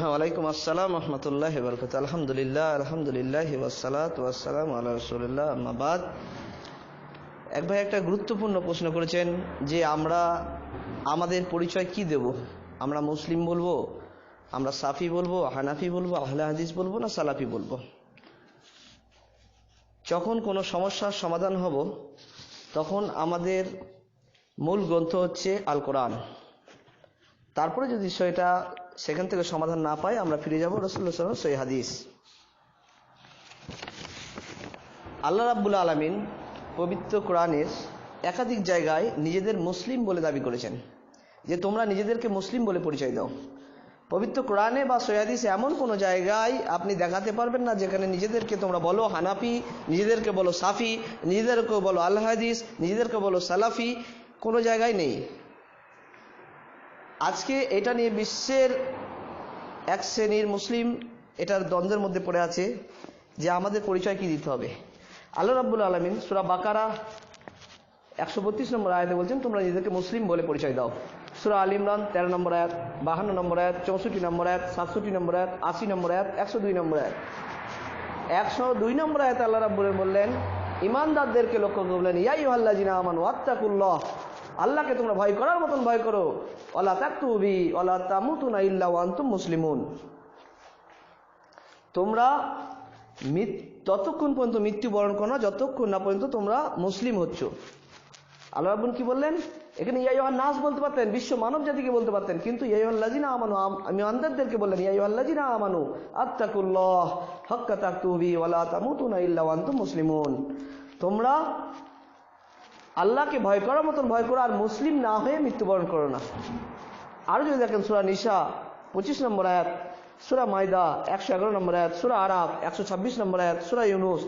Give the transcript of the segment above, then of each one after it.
ওয়ালাইকুম আসসালাম রহমতুল্লাহ বরকত আলহামদুলিল্লাহ আলহামদুলিল্লাহ ওয়াসালাত ওয়াসালাম আল্লাহ রসুলিল্লাহ আম্মাবাদ এক ভাই একটা গুরুত্বপূর্ণ প্রশ্ন করেছেন যে আমরা, আমাদের পরিচয় কি দেব? আমরা মুসলিম বলব, আমরা সাফি বলব, হানাফি বলব, আহলে হাদিস বলব না সালাফি বলব? যখন কোনো সমস্যার সমাধান হব, তখন আমাদের মূল গ্রন্থ হচ্ছে আল কোরআন তারপরে যদি সেটা সেখান থেকে সমাধান না পাই আমরা ফিরে যাব রসুল্লাহ সাল্লাম সই হাদিস। আল্লাহ রাব্বুল আলমিন পবিত্র কোরআনের একাধিক জায়গায় নিজেদের মুসলিম বলে দাবি করেছেন। যে তোমরা নিজেদেরকে মুসলিম বলে পরিচয় দাও। পবিত্র কোরআনে বা সৈয়াদিসে এমন কোনো জায়গায় আপনি দেখাতে পারবেন না যেখানে নিজেদেরকে তোমরা বলো হানাফি, নিজেদেরকে বলো সাফি নিজেদেরকে বলো আল্লাহ হাদিস নিজেদেরকে বলো সালাফি, কোনো জায়গায় নেই। আজকে এটা নিয়ে বিশ্বের এক শ্রেণির মুসলিম এটার দ্বন্দ্বের মধ্যে পড়ে আছে যে আমাদের পরিচয় কি দিতে হবে। আল্লাহ রাব্বুল আলমিন সুরা বাকারা একশো বত্রিশ নম্বর আয়াতে বলছেন, তোমরা নিজেদেরকে মুসলিম বলে পরিচয় দাও। সুরা আল ইমরান তেরো নম্বর আয়াত, বাহান্ন নম্বর আয়াত, চৌষট্টি নম্বর আয়াত, সাতষট্টি নম্বর আয়াত, আশি নম্বর আয়াত, একশো দুই নম্বর আয়াত। একশো দুই নম্বর আয়াত আল্লাহ রাব্বুল বললেন, ইমানদারদেরকে লক্ষ্য করলেন ইয়াই আল্লাহ জিনা আমান ওয়াত্তাকুল্লাহ আল্লাহকে তোমরা ভয় করার মতন ভয় করো। অলা তাকুবি অলা তামুতুনা ইল্লা ওয়ান্তুম মুসলিমুন। তোমরা ততক্ষণ পর্যন্ত মৃত্যুবরণ করো না, যতক্ষণ না পর্যন্ত তোমরা মুসলিম হচ্ছ। আল্লাহ রাবুন কি বললেন? এখানে ইয়াইহান নাস বলতে পারতেন, বিশ্ব মানব জাতিকে বলতে পারতেন, কিন্তু ইয়াইহাল্লাজিনা আমানু, আমি আন্দারদেরকে বললেন ইয়াইহাল্লাজিনা আমানু, আত্তাকুল্লাহ, হক্কা তাকতুবি, ওয়ালা তামুতুনা ইল্লা ওয়ান্তুম মুসলিমুন। তোমরা আল্লাহকে ভয় করার মতন ভয় করো আর মুসলিম না হয়ে মৃত্যুবরণ করো না আরও যদি দেখেন সুরা নিশা পঁচিশ নম্বর আয়াত সুরা মাইদা একশো এগারো নম্বর আয়াত সুরা আরাফ একশো ছাব্বিশ নম্বর আয়াত সুরা ইউনুস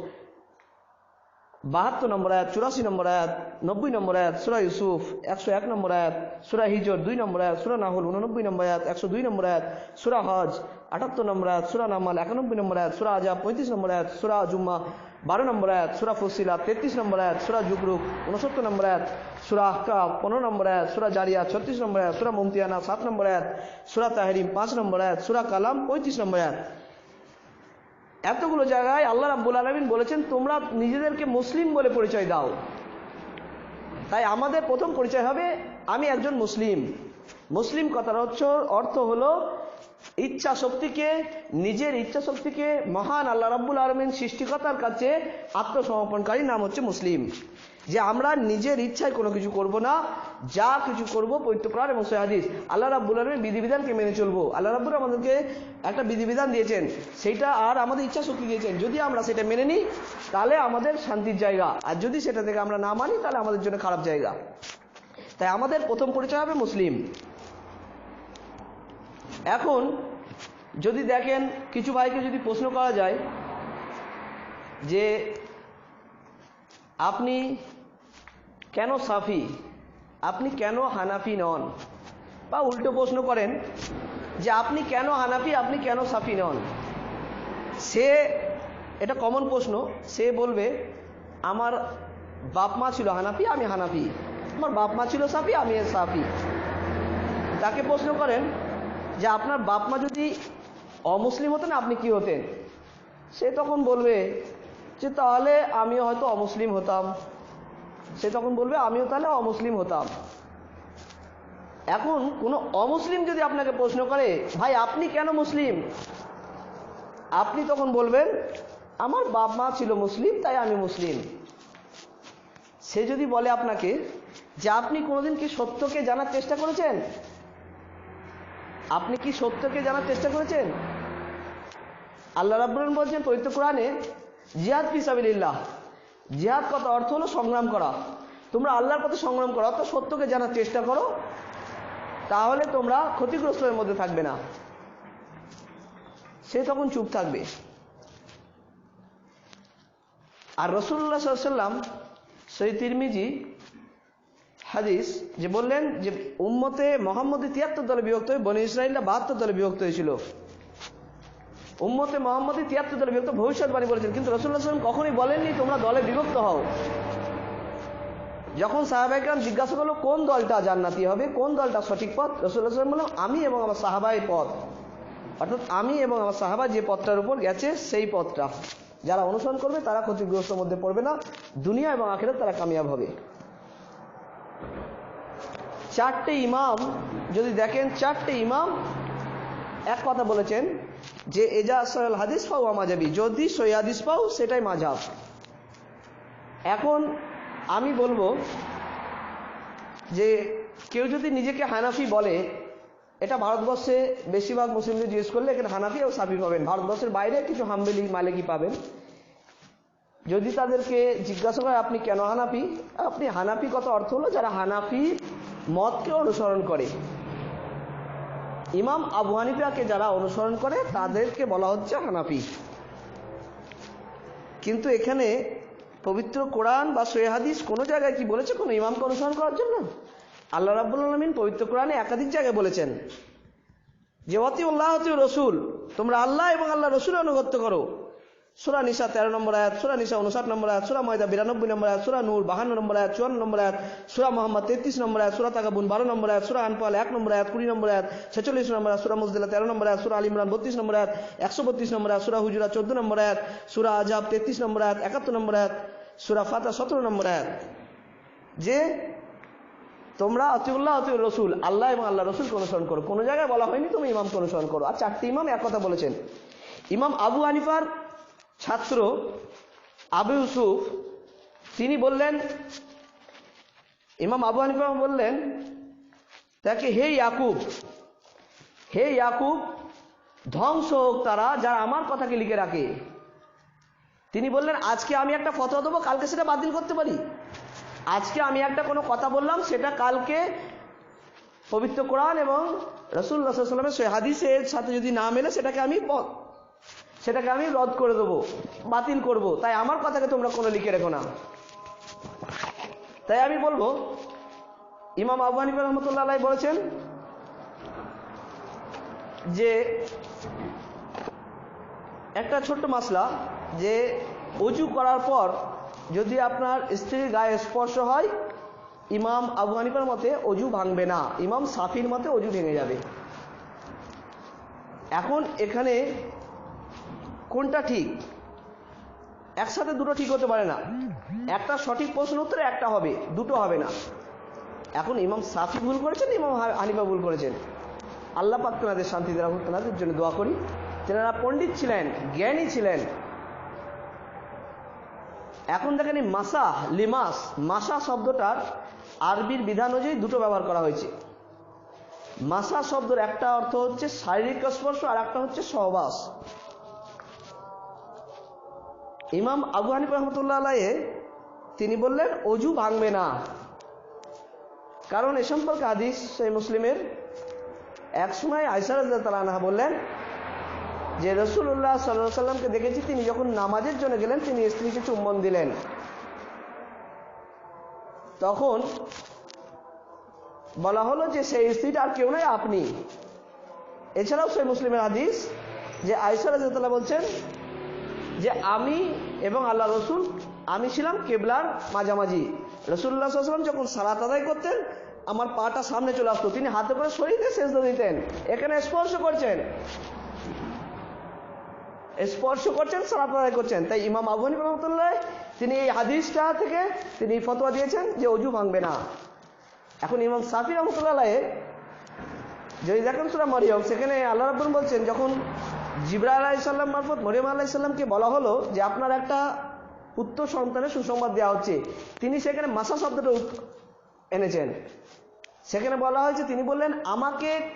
বাহাত্তর নম্বর আয়াত চুরাশি নম্বর আয়াত নব্বই নম্বর আয়াত সুরা ইউসুফ একশো এক নম্বর আয়াত সুরা হিজর দুই নম্বর আয়াত সুরা নাহুল উননব্বই নম্বর আয়াত একশো দুই নম্বর আয়াত সুরা হজ আটাত্তর নম্বর আয়াত সুরা নামাল একানব্বই নম্বর আয়াত সুরা আজাব পঁয়ত্রিশ নম্বর আয়াত সুরা জুম্মা বারো নম্বর আয়াত, সুরা ফসিলা তেত্রিশ নম্বর আয়াত, সুরা জুগরুক উনসত্তর নম্বর আয়াত, সুরা আহকা পনেরো নম্বর আয়াত, সুরা জারিয়া, ছত্রিশ নম্বর আয়াত, সুরা মুমতিয়ানা, সাত নম্বর আয়াত, সুরা তাহরিম, পাঁচ নম্বর আয়াত, সুরা কালাম, পঁয়ত্রিশ নম্বর আয়াত। এতগুলো জায়গায় আল্লাহ রাব্বুল আলমিন বলেছেন, তোমরা নিজেদেরকে মুসলিম বলে পরিচয় দাও। তাই আমাদের প্রথম পরিচয় হবে, আমি একজন মুসলিম। মুসলিম কথার অর্থ হলো ইচ্ছা শক্তিকে, নিজের ইচ্ছা শক্তিকে মহান আল্লাহ রাব্বুল আলমিন সৃষ্টিকর্তার কাছে আত্মসমর্পণকারী নাম হচ্ছে মুসলিম। যে আমরা নিজের ইচ্ছায় কোনো কিছু করব না, যা কিছু করব পবিত্র কোরআন এবং সহাদিস আল্লাহ রাব্বুল আলমীর বিধিবিধানকে মেনে চলবো। আল্লাহ রাব্বুল আমাদেরকে একটা বিধিবিধান দিয়েছেন সেইটা আর আমাদের ইচ্ছা শক্তি দিয়েছেন। যদি আমরা সেটা মেনে নিই, তাহলে আমাদের শান্তির জায়গা। আর যদি সেটা থেকে আমরা না মানি, তাহলে আমাদের জন্য খারাপ জায়গা। তাই আমাদের প্রথম পরিচয় হবে মুসলিম। এখন যদি দেখেন, কিছু ভাইকে যদি প্রশ্ন করা যায় যে আপনি কেন সাফি? আপনি কেন হানাফি নন? বা উল্টো প্রশ্ন করেন যে আপনি কেন হানাফি, আপনি কেন সাফি নন? সে, এটা কমন প্রশ্ন। সে বলবে, আমার বাপ মা ছিল হানাফি, আমি হানাফি। আমার বাপ মা ছিল সাফি, আমি সাফি। তাকে প্রশ্ন করেন যে আপনার বাপ মা যদি অমুসলিম হতেন, আপনি কি হতেন? সে তখন বলবে যে, তাহলে আমিও হয়তো অমুসলিম হতাম। সে তখন বলবে, আমিও তাহলে অমুসলিম হতাম। এখন কোনো অমুসলিম যদি আপনাকে প্রশ্ন করে, ভাই, আপনি কেন মুসলিম? আপনি তখন বলবেন, আমার বাপ মা ছিল মুসলিম, তাই আমি মুসলিম। সে যদি বলে আপনাকে যে, আপনি কোনোদিন কি সত্যকে জানার চেষ্টা করেছেন? আপনি কি সত্যকে জানার চেষ্টা করেছেন? আল্লাহ রাব্বুল বলছেন, পবিত্র কোরআনে, জিহাদ ফিসাবিল্লাহ জিহাদ কথা অর্থ হলো সংগ্রাম করা। তোমরা আল্লাহর পথে সংগ্রাম করো, অর্থাৎ সত্যকে জানার চেষ্টা করো, তাহলে তোমরা ক্ষতিগ্রস্তের মধ্যে থাকবে না। সে তখন চুপ থাকবে। আর রসুল্লাহ সাল্লাম সই তিরমিজি হাদিস যে বললেন যে উম্মতে মোহাম্মদে তিয়াত্তর দলে বিভক্ত হয়ে বনে ইসরায়েলরা বাহাত্তর দলে বিভক্ত হয়েছিল। উম্মতে মোহাম্মদে তিয়াত্তর দলে বিভক্ত, ভবিষ্যৎবাণী বলেছেন, কিন্তু রসুল্লাহ সাল্লাম কখনই বলেননি তোমরা দলে বিভক্ত হও। যখন সাহাবাইকরাম জিজ্ঞাসা করল, কোন দলটা জান্নাতি হবে? কোন দলটা সঠিক পথ? রসুল্লাহ সাল্লাম বললাম আমি এবং আমার সাহাবাই পথ। অর্থাৎ আমি এবং আমার সাহাবা যে পথটার উপর গেছে, সেই পথটা। যারা অনুসরণ করবে, তারা ক্ষতিগ্রস্তের মধ্যে পড়বে না। দুনিয়া এবং আখেরে তারা কামিয়াব হবে। চারটে ইমাম, যদি দেখেন চারটে ইমাম, এক কথা বলেছেন যে এজা সয়াল হাদিস পাও মাজাবি যদি সই হাদিস পাও সেটাই মাঝাব এখন আমি বলব যে কেউ যদি নিজেকে হানাফি বলে, এটা ভারতবর্ষে বেশিরভাগ মুসলিমদের জিজ্ঞেস করলে এখানে হানাফি ও সাফি পাবেন। ভারতবর্ষের বাইরে কিছু হাম্বেলি, মালিকি পাবেন। যদি তাদেরকে জিজ্ঞাসা করে আপনি কেন হানাফি? আপনি হানাফি কত অর্থ হলো যারা হানাফি মতকে অনুসরণ করে। ইমাম আবু হানিফাকে যারা অনুসরণ করে, তাদেরকে বলা হচ্ছে হানাফি। কিন্তু এখানে পবিত্র কোরআন বা সৈহাদিস কোনো জায়গায় কি বলেছে? কোনো ইমামকে অনুসরণ করার জন্য? আল্লাহ রাব্বুল আলমিন পবিত্র কোরআনে একাধিক জায়গায় বলেছেন। যে অতি উল্লাহ অতি রসুল, তোমরা আল্লাহ এবং আল্লাহ রসুল অনুগত্য করো। সুরা নিশা তেরো নম্বর আয়াত সুরা নিশা উনষাট নম্বর আয়াত সুরা ময়দা বিরানব্বই নম্বর আয়াত সুরা নূর বাহান্ন নম্বর আয়াত চুয়ান্ন নম্বর আয়াত সুরা মোহাম্মদ তেত্রিশ নম্বর আয়াত সুরা তাকাবুন বারো নম্বর আয়াত সুরা আনপাল এক নম্বর আয়াত কুড়ি নম্বর আয়াত ছেচল্লিশ নম্বর আয়াত সুরা মুজদিল্লা তেরো নম্বর আয়াত সুরা আল ইমরান বত্রিশ নম্বর আয়াত একশো বত্রিশ নম্বর আয়াত সুরা হুজুরা চোদ্দ নম্বর আয়াত সুরা আজাব তেত্রিশ নম্বর আয়াত একাত্তর নম্বর আয়াত সুরা ফাতা সতেরো নম্বর আয়াত যে তোমরা অতিউল্লাহ অতি রসুল আল্লাহ এবং আল্লাহ রসুলকে অনুসরণ করো কোনো জায়গায় বলা হয়নি তুমি ইমামকে অনুসরণ করো আর চারটি ইমাম এক কথা বলেছেন ইমাম আবু হানিফার ছাত্র আবু ইউসুফ, তিনি বললেন, ইমাম আবু হানিফা বললেন, তাকে হে ইয়াকুব হে ইয়াকুব, ধ্বংস হোক তারা যারা আমার কথাকে লিখে রাখে। তিনি বললেন, আজকে আমি একটা ফতোয়া দেবো, কালকে সেটা বাতিল করতে পারি। আজকে আমি একটা কোনো কথা বললাম, সেটা কালকে পবিত্র কোরআন এবং রসুল্লাহ সাল্লামের সে হাদিসের সাথে যদি না মেলে, সেটাকে আমি সেটাকে আমি রদ করে দেবো, বাতিল করব। তাই আমার কথাকে তোমরা কোনো লিখে রেখো না। তাই আমি বলব, ইমাম আবু রহমতুল্লাহ বলেছেন যে, একটা ছোট্ট মাসলা যে অজু করার পর যদি আপনার স্ত্রীর গায়ে স্পর্শ হয়, ইমাম আবু মতে অজু ভাঙবে না। ইমাম সাফির মতে অজু ভেঙে যাবে। এখন এখানে কোনটা ঠিক? একসাথে দুটো ঠিক হতে পারে না। একটা সঠিক প্রশ্ন উত্তরে একটা হবে, দুটো হবে না। এখন ইমাম সাফি ভুল করেছেন, ইমাম হানিফা ভুল করেছেন। আল্লাহ পাক শান্তি তেনাদের জন্য দোয়া করি। তেনারা পণ্ডিত ছিলেন, জ্ঞানী ছিলেন। এখন দেখেন এই মাসা লিমাস মাসা শব্দটার আরবির বিধান অনুযায়ী দুটো ব্যবহার করা হয়েছে। মাসা শব্দের একটা অর্থ হচ্ছে শারীরিক স্পর্শ আর একটা হচ্ছে সহবাস। ইমাম আবু হানিফ রহমতুল্লাহ তিনি বললেন, অজু ভাঙবে না। কারণ এ সম্পর্কে হাদিস সেই মুসলিমের। এক সময় আয়সার তালানহা বললেন যে রসুল্লাহ সাল্লাহ সাল্লামকে দেখেছি, তিনি যখন নামাজের জন্য গেলেন, তিনি স্ত্রীকে চুম্বন দিলেন। তখন বলা হলো যে, সেই স্ত্রীটা আর কেউ নয়, আপনি। এছাড়াও সেই মুসলিমের হাদিস যে রাজিয়াল্লাহ বলছেন যে আমি এবং আল্লাহ রসুল, আমি ছিলাম কেবলার মাঝামাঝি। রসুল্লাহ সাল্লাম যখন সালাত আদায় করতেন, আমার পাটা সামনে চলে আসতো। তিনি হাতে করে শরীরে শেষ দিতেন। এখানে স্পর্শ করছেন। স্পর্শ করছেন, সালাত আদায় করছেন। তাই ইমাম আবু হানিফা রহমতুল্লাহ, তিনি এই হাদিসটা থেকে তিনি ফতোয়া দিয়েছেন যে অজু ভাঙবে না। এখন ইমাম সাফি রহমতুল্লাহ যদি দেখেন সুরা মরিয়ম, সেখানে আল্লাহ রাব্বুল বলছেন, যখন জিবরা আলাইসাল্লাম মারফত মরিয়ম আলাইসাল্লামকে বলা হলো যে আপনার একটা পুত্র সন্তানের সুসংবাদ দেওয়া হচ্ছে। তিনি সেখানে মাসা শব্দটা এনেছেন। সেখানে বলা হয়েছে, তিনি বললেন, আমাকে,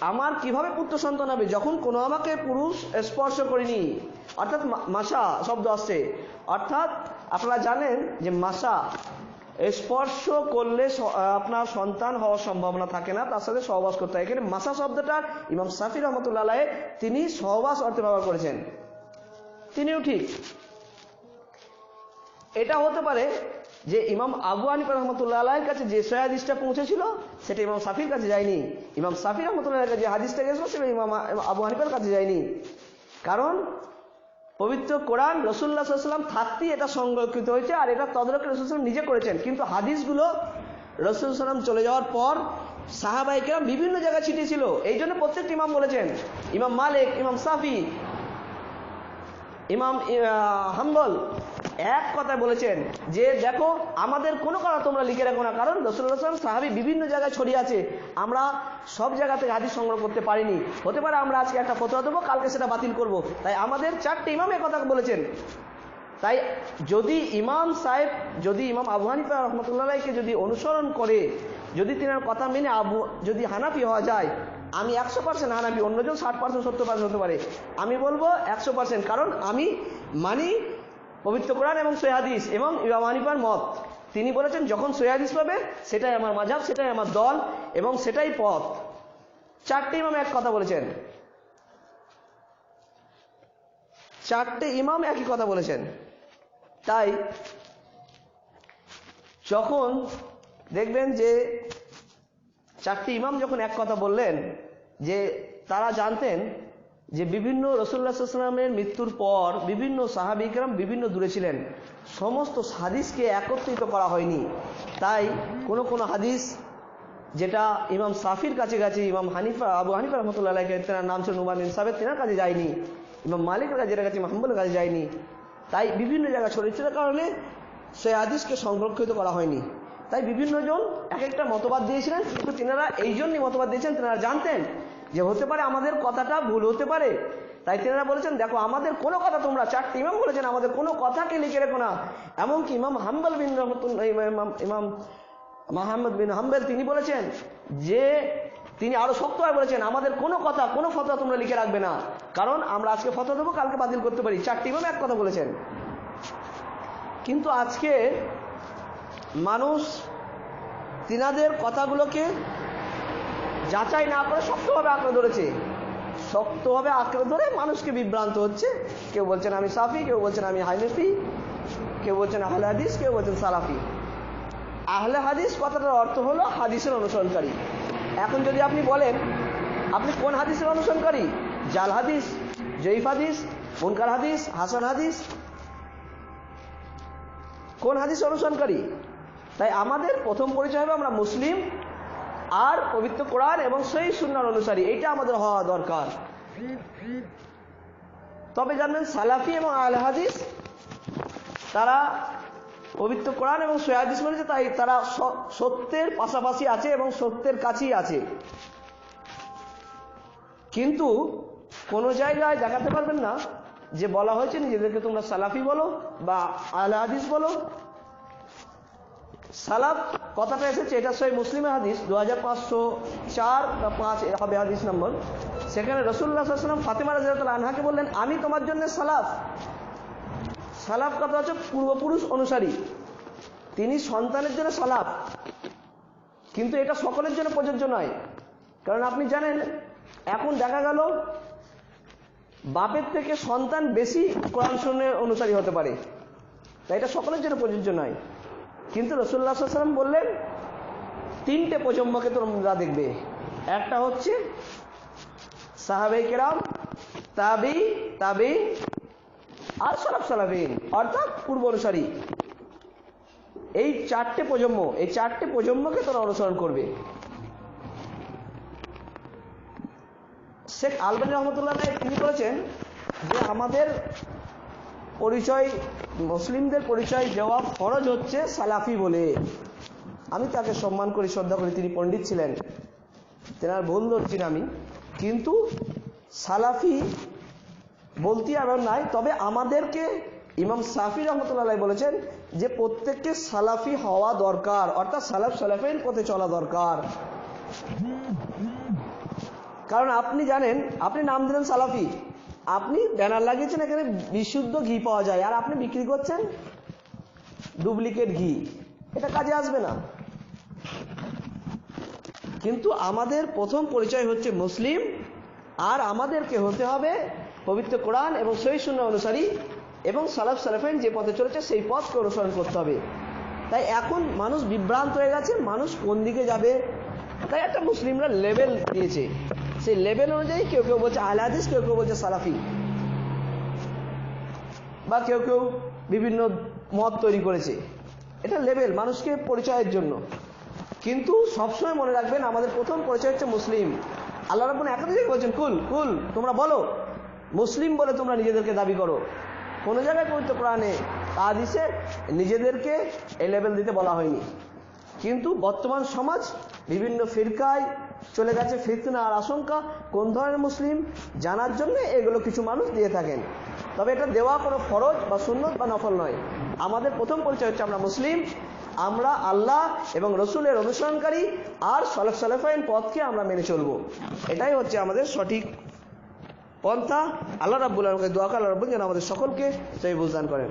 আমার কীভাবে পুত্র সন্তান হবে? যখন কোনো আমাকে পুরুষ স্পর্শ করিনি। অর্থাৎ মাসা শব্দ আসছে। অর্থাৎ আপনারা জানেন যে মাসা স্পর্শ করলে আপনার সন্তান হওয়ার সম্ভাবনা থাকে না। তার সাথে সহবাস করতে হয়। এখানে মাসা শব্দটা ইমাম সাফি রহমতুল্লাহ তিনি সহবাস অর্থে ব্যবহার করেছেন। তিনিও ঠিক। এটা হতে পারে যে ইমাম আবু হানিফা রহমতুল্লাহ কাছে যে সে হাদিসটা পৌঁছেছিল, সেটা ইমাম সাফির কাছে যায়নি। ইমাম সাফি রহমতুল্লাহ কাছে যে হাদিসটা গেছিল, সেটা ইমাম আবু হানিফার কাছে যায়নি। কারণ পবিত্র কোরআন রসুল্লাহ সাল্লাম থাকতেই এটা সংরক্ষিত হয়েছে আর এটা তদরক রসুল নিজে করেছেন। কিন্তু হাদিসগুলো রসুল সাল্লাম চলে যাওয়ার পর সাহাবাহিকেরা বিভিন্ন জায়গায় ছিটিয়েছিল। এই জন্য প্রত্যেকটি ইমাম বলেছেন, ইমাম মালিক, ইমাম সাফি ইমাম হাম্বল এক কথায় বলেছেন যে, দেখো, আমাদের কোনো কথা তোমরা লিখে রাখো না, কারণ রসুল্লাহ সাল্লাম সাহাবি বিভিন্ন জায়গায় ছড়িয়ে আছে। আমরা সব জায়গা থেকে হাদিস সংগ্রহ করতে পারিনি। হতে পারে আমরা আজকে একটা ফতোয়া দেবো, কালকে সেটা বাতিল করব। তাই আমাদের চারটে ইমাম কথা বলেছেন। তাই যদি ইমাম সাহেব, যদি ইমাম আবু হানিফা রহমতুল্লাহকে যদি অনুসরণ করে, যদি তিনার কথা মেনে আবু, যদি হানাফি হওয়া যায় আমি একশো পার্সেন্ট হানাফি অন্যজন ষাট পার্সেন্ট সত্তর পার্সেন্ট হতে পারে। আমি বলব একশো পার্সেন্ট কারণ আমি মানি পবিত্র কোরআন এবং সৈহাদিস এবং ইমাম মত। তিনি বলেছেন, যখন সৈহাদিস পাবে, সেটাই আমার মাঝাব, সেটাই আমার দল এবং সেটাই পথ। চারটে ইমাম এক কথা বলেছেন। চারটে ইমাম একই কথা বলেছেন। তাই যখন দেখবেন যে চারটি ইমাম যখন এক কথা বললেন, যে তারা জানতেন যে বিভিন্ন রসুল্লাহামের মৃত্যুর পর বিভিন্ন সাহাবিকরাম বিভিন্ন দূরে ছিলেন। সমস্ত হাদিসকে একত্রিত করা হয়নি। তাই কোনো কোনো হাদিস যেটা ইমাম সাফির কাছে গেছে ইমাম হানিফা, আবু হানিফা রহমতুল্লাহ তেনার নাম ছিল নুমান সাহেব তেনার কাছে যায়নি। ইমাম মালিকের কাছে যেটা গেছে মাহমুদের কাছে যায়নি। তাই বিভিন্ন জায়গায় ছড়িয়েছিল কারণে সেই হাদিসকে সংরক্ষিত করা হয়নি। তাই বিভিন্ন জন এক একটা মতবাদ দিয়েছিলেন, কিন্তু তেনারা এই জন্যই মতবাদ দিয়েছেন, তেনারা জানতেন যে হতে পারে আমাদের কথাটা ভুল হতে পারে। তাই তেনারা বলেছেন, দেখো, আমাদের কোনো কথা তোমরা চারটি ইমাম বলেছেন, আমাদের কোনো কথাকে লিখে রেখো না। এমনকি ইমাম হাম্বাল বিন রহমতুল্লাহ ইমাম ইমাম মাহমদ বিন হাম্বেল তিনি বলেছেন যে, তিনি আরও শক্তভাবে বলেছেন, আমাদের কোনো কথা, কোনো ফতোয়া তোমরা লিখে রাখবে না। কারণ আমরা আজকে ফতোয়া দেবো, কালকে বাতিল করতে পারি। চারটি ইমাম এক কথা বলেছেন। কিন্তু আজকে মানুষ তিনাদের কথাগুলোকে যাচাই না করে শক্তভাবে আঁকড়ে ধরেছে। শক্তভাবে আঁকড়ে ধরে মানুষকে বিভ্রান্ত হচ্ছে। কেউ বলছেন আমি সাফি, কেউ বলছেন আমি হাইনেফি কেউ বলছেন আহলে হাদিস, কেউ বলছেন সালাফি। আহলে হাদিস কথাটার অর্থ হলো হাদিসের অনুসরণকারী। এখন যদি আপনি বলেন, আপনি কোন হাদিসের অনুসরণকারী? জাল হাদিস, জয়ীফ হাদিস, মুনকার হাদিস, হাসান হাদিস। কোন হাদিস অনুসরণকারী? তাই আমাদের প্রথম পরিচয় হবে আমরা মুসলিম আর পবিত্র কোরআন এবং সেই সুন্নার অনুসারী। এটা আমাদের হওয়া দরকার। তবে জানবেন সালাফি এবং আল হাদিস তারা পবিত্র কোরআন এবং সৈয়াদিস মেনেছে তাই তারা সত্যের পাশাপাশি আছে এবং সত্যের কাছেই আছে। কিন্তু কোন জায়গায় দেখাতে পারবেন না যে বলা হয়েছে, নিজেদেরকে তোমরা সালাফি বলো বা আল হাদিস বলো সালাফ কথাটা এসেছে এটা সই মুসলিমের হাদিস দু হাজার পাঁচশো চার বা পাঁচ হবে হাদিস নম্বর। সেখানে রসুল্লাহ সাল্লাম ফাতেমা রাজিয়াল আনহাকে বললেন, আমি তোমার জন্য সালাফ। সালাফ কথা হচ্ছে পূর্বপুরুষ অনুসারী। তিনি সন্তানের জন্য সালাফ। কিন্তু এটা সকলের জন্য প্রযোজ্য নয়। কারণ আপনি জানেন, এখন দেখা গেল, বাপের থেকে সন্তান বেশি কোরআন শূন্যের অনুসারী হতে পারে। তাই এটা সকলের জন্য প্রযোজ্য নয়। কিন্তু রসুল্লাহ সাল্লাম বললেন, তিনটে প্রজন্মকে তোমরা দেখবে। একটা হচ্ছে সাহাবে কেরাম, তাবি তাবি, আর সালাফ সালাফিন, অর্থাৎ পূর্ব অনুসারী। এই চারটে প্রজন্ম, এই চারটে প্রজন্মকে তোরা অনুসরণ করবে। শেখ আলবানী রহমতুল্লাহ তিনি বলেছেন যে আমাদের পরিচয়, মুসলিমদের পরিচয় দেওয়া ফরজ হচ্ছে সালাফি বলে। আমি তাকে সম্মান করি, শ্রদ্ধা করি, তিনি পণ্ডিত ছিলেন। তেনার ভুল ধরছি না আমি। কিন্তু সালাফি বলতে আমার নাই, তবে আমাদেরকে ইমাম সাফি রহমতুল্লাহ বলেছেন যে প্রত্যেককে সালাফি হওয়া দরকার, অর্থাৎ সালাফ সালাফের পথে চলা দরকার। কারণ আপনি জানেন, আপনি নাম দিলেন সালাফি। আপনি ব্যানার লাগিয়েছেন এখানে বিশুদ্ধ ঘি পাওয়া যায়, আর আপনি বিক্রি করছেন ডুপ্লিকেট ঘি। এটা কাজে আসবে না। কিন্তু আমাদের প্রথম পরিচয় হচ্ছে মুসলিম, আর আমাদেরকে হতে হবে পবিত্র কোরআন এবং সহি শূন্য অনুসারী এবং সালাফ সালাফাইন যে পথে চলেছে সেই পথকে অনুসরণ করতে হবে। তাই এখন মানুষ বিভ্রান্ত হয়ে গেছে, মানুষ কোন দিকে যাবে? তাই একটা মুসলিমরা লেভেল দিয়েছে। সেই লেভেল অনুযায়ী কেউ কেউ বলছে আহলে হাদিস কেউ কেউ বলছে সালাফি। বা কেউ কেউ বিভিন্ন মত তৈরি করেছে। এটা লেভেল মানুষকে পরিচয়ের জন্য। কিন্তু সবসময় মনে রাখবেন, আমাদের প্রথম পরিচয় হচ্ছে মুসলিম। আল্লাহ রাব্বুল একাধিক জায়গায় বলছেন, কুল কুল, তোমরা বলো। মুসলিম বলে তোমরা নিজেদেরকে দাবি করো। কোনো জায়গায় পবিত্র প্রাণে হাদিসে নিজেদেরকে এই লেভেল দিতে বলা হয়নি। কিন্তু বর্তমান সমাজ বিভিন্ন ফিরকায় চলে গেছে ফিতনা আর আশঙ্কা, কোন ধরনের মুসলিম? জানার জন্য এগুলো কিছু মানুষ দিয়ে থাকেন। তবে এটা দেওয়া কোনো ফরজ বা সুন্নত বা নফল নয়। আমাদের প্রথম পরিচয় হচ্ছে আমরা মুসলিম, আমরা আল্লাহ এবং রসুলের অনুসরণকারী, আর সলেফ সালেফাইন পথকে আমরা মেনে চলবো। এটাই হচ্ছে আমাদের সঠিক পন্থা। আল্লাহ রাব্বুল আলমকে দোয়া করে আল্লাহ রাব্বুল যেন আমাদের সকলকে সেই বুঝদান করেন।